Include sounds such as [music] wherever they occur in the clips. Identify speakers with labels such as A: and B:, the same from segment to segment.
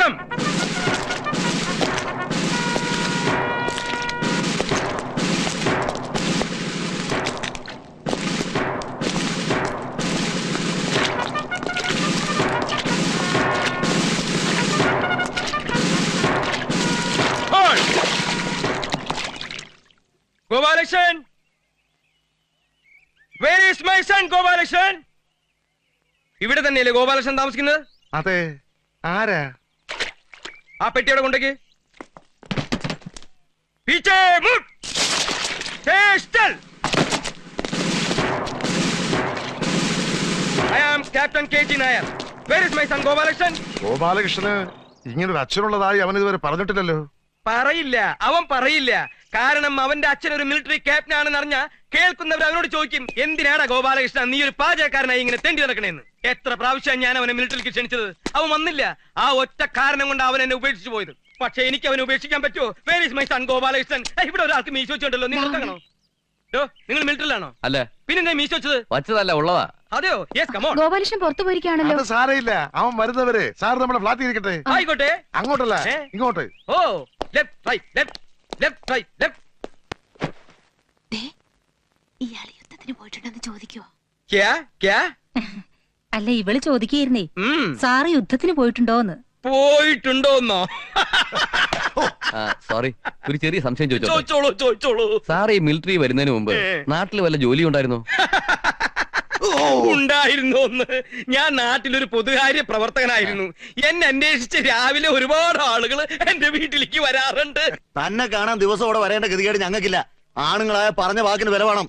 A: Come Gopalakrishnan. Where is my son Gopalakrishnan? ഇവിടെ തന്നെയല്ലേ ഗോപാലകൃഷ്ണൻ താമസിക്കുന്നത്?
B: അതെ. ആരാ?
A: ആ പെട്ടി അവിടെ കൊണ്ടേക്ക്. I am Captain KG Nair. Where is my son Gopalakrishnan
B: ഗോപാലകൃഷ്ണന് ഇങ്ങനൊരു അച്ഛനുള്ളതായി അവൻ ഇതുവരെ പറഞ്ഞിട്ടില്ലല്ലോ.
A: പറയില്ല അവൻ പറയില്ല. കാരണം അവന്റെ അച്ഛൻ ഒരു മിലിറ്ററി ക്യാപ്റ്റൻ ആണെന്ന് അറിഞ്ഞ കേൾക്കുന്നവർ അവനോട് ചോദിക്കും എന്തിനാടാ ഗോപാലകൃഷ്ണൻ നീ ഒരു പാചകക്കാരനായി ഇങ്ങനെ തെണ്ടി നടക്കണേന്ന്? എത്ര പ്രാവശ്യം ഞാൻ അവനെ മിലിറ്ററിക്ക് ക്ഷണിച്ചത്? അവൻ വന്നില്ല. ആ ഒറ്റ കാരണം കൊണ്ട് അവൻ എന്നെ ഉപേക്ഷിച്ചു പോയത്. പക്ഷെ എനിക്ക് അവനെ ഉപേക്ഷിക്കാൻ പറ്റുമോ? Where is my son Gopalakrishnan? ഇവിടെ ഒരാൾക്ക് മീശ വെച്ചുണ്ടല്ലോ. നിങ്ങൾ കാണോ നിങ്ങൾ മിലിറ്ററിലാണോ?
C: അല്ല.
A: പിന്നെ മീശ വെച്ചത്?
C: വച്ചതല്ല ഉള്ളതാ.
A: അതെയോ? യെസ് കമോൺ
D: ഗോപാലകൃഷ്ണൻ പുറത്തു പോയിരിക്കുകയാണല്ലോ.
B: അത് സാരയില്ല. അവൻ വരുന്നവര് സാർ നമ്മുടെ ഫ്ലാറ്റ് ഇരിക്കട്ടെ.
A: ആയിക്കോട്ടെ.
B: അങ്ങോട്ടല്ല? ഇങ്ങോട്ട്.
A: ഓ left right left left right left
D: ഇയാൾ യുദ്ധത്തിന് പോയിട്ടുണ്ടെന്ന് ചോദിക്കുവോ?
A: ക്യാ? ക്യാ?
D: അല്ല ഇവൾ ചോദിക്കുകയായിരുന്നേ?
A: ഉം.
D: സാറ് യുദ്ധത്തിന് പോയിട്ടുണ്ടോന്ന്?
A: പോയിട്ടുണ്ടോന്നോ?
C: സോറി ഒരു ചെറിയ സംശയം ചോദിച്ചോ
A: ചോദിച്ചോളൂ ചോദിച്ചോളൂ.
C: സാർ ഈ മിലിറ്ററി വരുന്നതിന് മുമ്പ് നാട്ടിൽ വല്ല ജോലി ഉണ്ടായിരുന്നു?
A: ഉണ്ടായിരുന്നു ഒന്ന് ഞാൻ നാട്ടിലൊരു പൊതുകാര്യ പ്രവർത്തകനായിരുന്നു. എന്നെ അന്വേഷിച്ച് രാവിലെ ഒരുപാട് ആളുകൾ എന്റെ വീട്ടിലേക്ക് വരാറുണ്ട്.
E: തന്നെ കാണാൻ ദിവസം അവിടെ വരേണ്ട ഗതികേട് ഞങ്ങൾക്കില്ല. ആണുങ്ങളായ പറഞ്ഞ വാക്കിന് വില വേണം.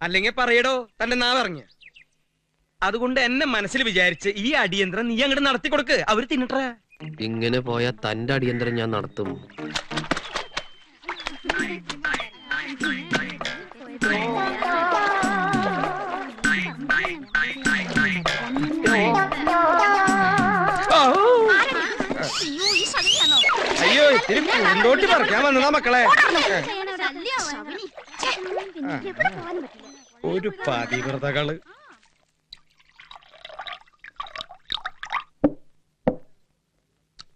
A: അല്ലെങ്കിൽ പറയടോ തന്റെ നാ പറഞ്ഞ അതുകൊണ്ട് എന്നെ മനസ്സിൽ വിചാരിച്ച് ഈ അടിയന്തരം നീ അങ്ങോട്ട് നടത്തി കൊടുക്ക്. അവർ തിന്നിട്ടേ.
F: ഇങ്ങനെ പോയാ തന്റെ അടിയന്തരം ഞാൻ നടത്തും.
A: അയ്യോ ഇത്തിരി പറിക്കാൻ വന്നതാ മക്കളെ. ഒരു പതിവ്രതകൾ.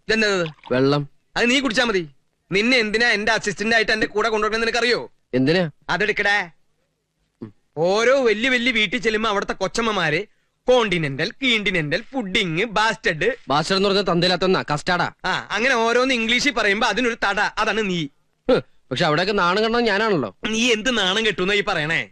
A: ഇതെന്തത്?
F: വെള്ളം.
A: അത് നീ കുടിച്ചാ മതി. നിന്നെ എന്തിനാ എന്റെ അസിസ്റ്റന്റ് ആയിട്ട് എന്റെ കൂടെ കൊണ്ടുവരണം നിനക്കറിയോ?
F: എന്തിനാ?
A: അതെടുക്കടേ. ഓരോ വലിയ വലിയ വീട്ടിൽ ചെല്ലുമ്പോ അവിടുത്തെ കൊച്ചമ്മമാര് continental continental pudding bastard
F: bastard എന്ന് പറഞ്ഞ തന്തയിലാത്തന്ന കസ്റ്റാർഡാ
A: ആ. അങ്ങനെ ഓരോന്ന് ഇംഗ്ലീഷിൽ പറയുമ്പോ അതിനൊരു തട. അതാണ് നീ.
F: പക്ഷെ അവിടെയൊക്കെ നാണം കണ്ടത് ഞാനാണല്ലോ.
A: നീ എന്ത് നാണം കെട്ടുന്ന ഈ പറയണേ?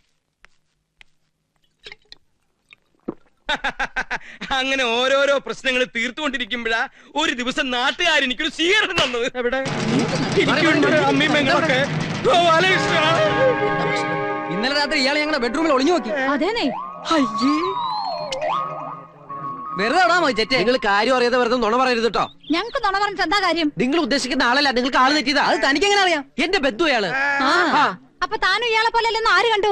F: [laughs]
A: അങ്ങനെ ഓരോരോ പ്രശ്നങ്ങൾ തീർത്തുകൊണ്ടിരിക്കുമ്പോഴാ ഒരു ദിവസം നാട്ടുകാർ എനിക്കൊരു സ്വീകരണം തന്നത് എവിടെ? അമ്മയും പെങ്ങളൊക്കെ
F: ഇന്നലെ രാത്രി ഇയാളെ ഞങ്ങളുടെ ബെഡ്റൂമിൽ ഒളിഞ്ഞു നോക്കി.
D: അതേനെ
F: അയ്യേ. വെറുതെ നിങ്ങൾ കാര്യം അറിയാതെ വെറുതെ നുണ പറയരുത് കേട്ടോ.
D: ഞങ്ങക്ക് നുണ പറഞ്ഞിട്ട് എന്താ കാര്യം?
F: നിങ്ങൾ ഉദ്ദേശിക്കുന്ന ആളല്ല നിങ്ങൾക്ക് ആൾ തെറ്റിയതാ. അത് തനിക്ക് എങ്ങനെ അറിയാം? എന്റെ ബന്ധു അയാൾ.
D: അപ്പൊ താനും ഇയാളെ പോലെ ആര് കണ്ടു?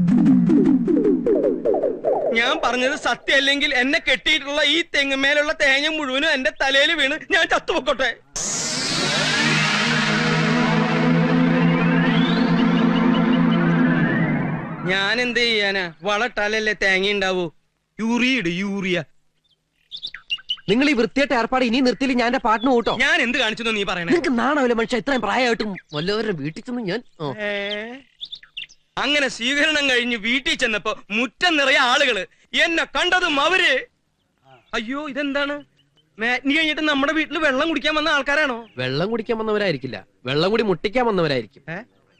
A: ഞാൻ പറഞ്ഞത് സത്യമല്ലെങ്കിൽ എന്നെ കെട്ടിയിട്ടുള്ള ഈ തെങ്ങുമേലുള്ള തേങ്ങ മുഴുവനും എന്റെ തലയിൽ വീണ് ഞാൻ ചത്തുപൊക്കോട്ടെ. ഞാൻ എന്ത് ചെയ്യാനാ? വളട്ടാലല്ലേ തേങ്ങ ഉണ്ടാവൂ? യൂറിയ ഇട് യൂറിയ.
F: നിങ്ങൾ ഈ വൃത്തിയായിട്ട് ഏർപ്പാട് ഇനി നിർത്തിയില്ല ഞാൻ എന്റെ പാട്ടിന് കൂട്ടോ.
A: ഞാൻ എന്ത് കാണിച്ചു നീ പറയണേ?
F: നിങ്ങൾക്ക് നാണാവില്ല മനുഷ്യ? ഇത്രയും പ്രായമായിട്ടും വല്ലവരുടെ വീട്ടിൽ ചെന്ന് ഞാൻ?
A: അങ്ങനെ സ്വീകരണം കഴിഞ്ഞ് വീട്ടിൽ ചെന്നപ്പോ മുറ്റം നിറയെ ആളുകൾ എന്നെ കണ്ടതും അവർ അയ്യോ ഇതെന്താണ് മാറ്റിനി കഴിഞ്ഞിട്ട് നമ്മുടെ വീട്ടിൽ വെള്ളം കുടിക്കാൻ വന്ന ആൾക്കാരാണോ
F: വെള്ളം കുടിക്കാൻ വന്നവരായിരിക്കില്ല വെള്ളം കൂടി മുട്ടിക്കാൻ വന്നവരായിരിക്കും?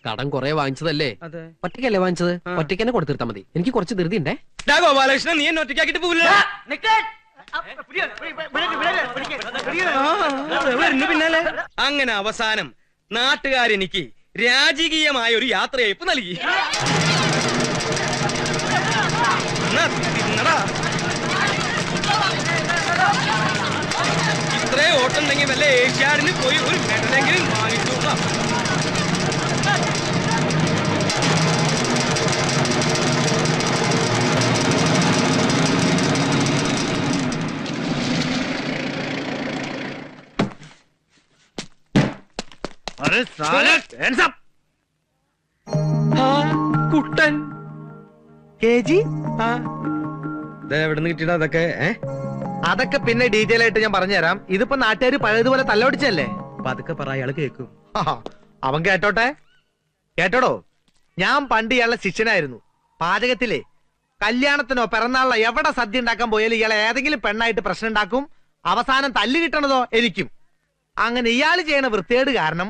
F: കടം കുറെ വാങ്ങിച്ചതല്ലേ
A: അതെ
F: ഒറ്റയ്ക്കല്ലേ വാങ്ങിച്ചത്
A: ആ.
F: ഒറ്റയ്ക്ക് തന്നെ കൊടുത്തിരുത്താ മതി എനിക്ക് കുറച്ച് ധൃതി ഉണ്ടേ
A: ഗോപാലകൃഷ്ണൻ നീ എന്നെ ഒറ്റയ്ക്കാക്കിട്ട് പോവില്ല പിന്നാലെ അങ്ങനെ അവസാനം നാട്ടുകാരെനിക്ക് രാജകീയമായ ഒരു യാത്രയയപ്പ് നൽകി. ഇത്രേ ഓട്ടുണ്ടെങ്കിൽ വല്ല ഏഷ്യാഡിന് പോയി ഒരു മെഡലെങ്കിലും വാങ്ങിച്ചു കുട്ടൻ.
G: കെ ജി
A: ആ എവിടെ കിട്ടിയടാ അതൊക്കെ
G: അതൊക്കെ പിന്നെ ഡീറ്റെയിൽ ആയിട്ട് ഞാൻ പറഞ്ഞുതരാം. ഇതിപ്പോ നാട്ടുകാർ പഴയതുപോലെ തല്ലൊടിച്ചല്ലേ
A: അതൊക്കെ പറ അയാൾ കേക്കും.
G: അവൻ കേട്ടോട്ടെ? കേട്ടോടോ? ഞാൻ പണ്ട് ഇയാളെ ശിഷ്യനായിരുന്നു. പാചകത്തിലെ കല്യാണത്തിനോ പിറന്നാളിനോ എവിടെ സദ്യ ഉണ്ടാക്കാൻ പോയാലും ഇയാളെ ഏതെങ്കിലും പെണ്ണായിട്ട് പ്രശ്നം ഉണ്ടാക്കും അവസാനം തല്ല് കിട്ടണതോ എനിക്കും. അങ്ങനെ ഇയാൾ ചെയ്യണ വൃത്തികേട് കാരണം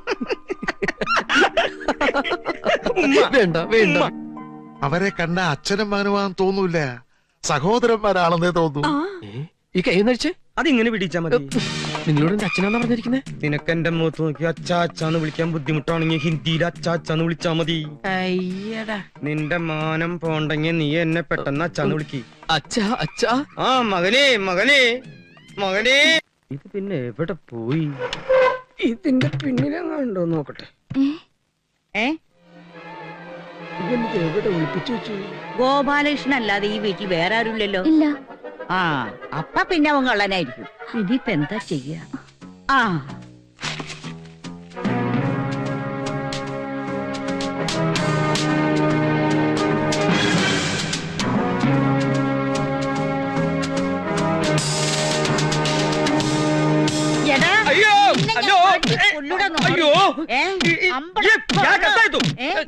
F: വേണ്ട വേണ്ട.
B: അവരെ കണ്ട അച്ഛനും മകനുമാന്ന് തോന്നൂല സഹോദരന്മാരാണെന്നേ തോന്നൂ?
F: ഈ കൈ നഴിച്ച്
A: അതിങ്ങനെ പിടിച്ചാ മതി.
F: നിങ്ങളോട് എന്റെ അച്ഛനാന്നാ പറഞ്ഞിരിക്കുന്നേ?
A: നിനക്ക് എന്റെ മുഖത്ത് നോക്കി അച്ചാച്ചാന്ന് വിളിക്കാൻ ബുദ്ധിമുട്ടാണെങ്കിൽ ഹിന്ദിയിൽ അച്ചാച്ചാന്ന് വിളിച്ചാ മതി.
F: അയ്യടാ.
A: നിന്റെ മാനം പോണ്ടെങ്കിൽ നീ എന്നെ പെട്ടെന്ന് അച്ചാന്ന് വിളിക്കി.
F: അച്ഛാ അച്ഛാ.
A: ആ മകനെ മകനെ മകനെ. ഇത് പിന്നെ എവിടെ പോയി? ഇതിന്റെ പിന്നിലെങ്ങാണ്ടോ നോക്കട്ടെ.
H: ഏ? ഗോപാലകൃഷ്ണൻ അല്ലാതെ ഈ വീട്ടിൽ വേറെ ആരുമില്ലല്ലോ?
D: ഇല്ല.
H: ആ അപ്പ പിന്നെ അവൻ കള്ളനായിരിക്കും. ഇനിയിപ്പെന്താ ചെയ്യ? ആ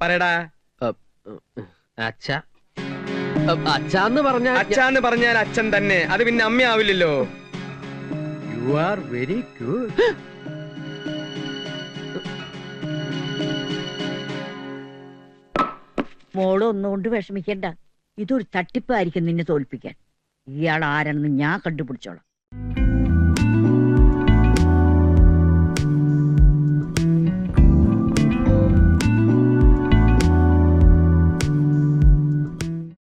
A: പറയടാ.
F: അച്ഛ. അച്ഛന്ന് പറഞ്ഞ
A: അച്ഛാന്ന് പറഞ്ഞാൽ അച്ഛൻ തന്നെ. അത് പിന്നെ അമ്മയാവില്ലല്ലോ. യു ആർ വെരി ഗുഡ്
H: മോൾ ഒന്നുകൊണ്ട് വിഷമിക്കണ്ട. ഇതൊരു തട്ടിപ്പായിരിക്കും നിന്നെ തോൽപ്പിക്കാൻ. ഇയാൾ ആരാണെന്ന് ഞാൻ കണ്ടുപിടിച്ചോളാം.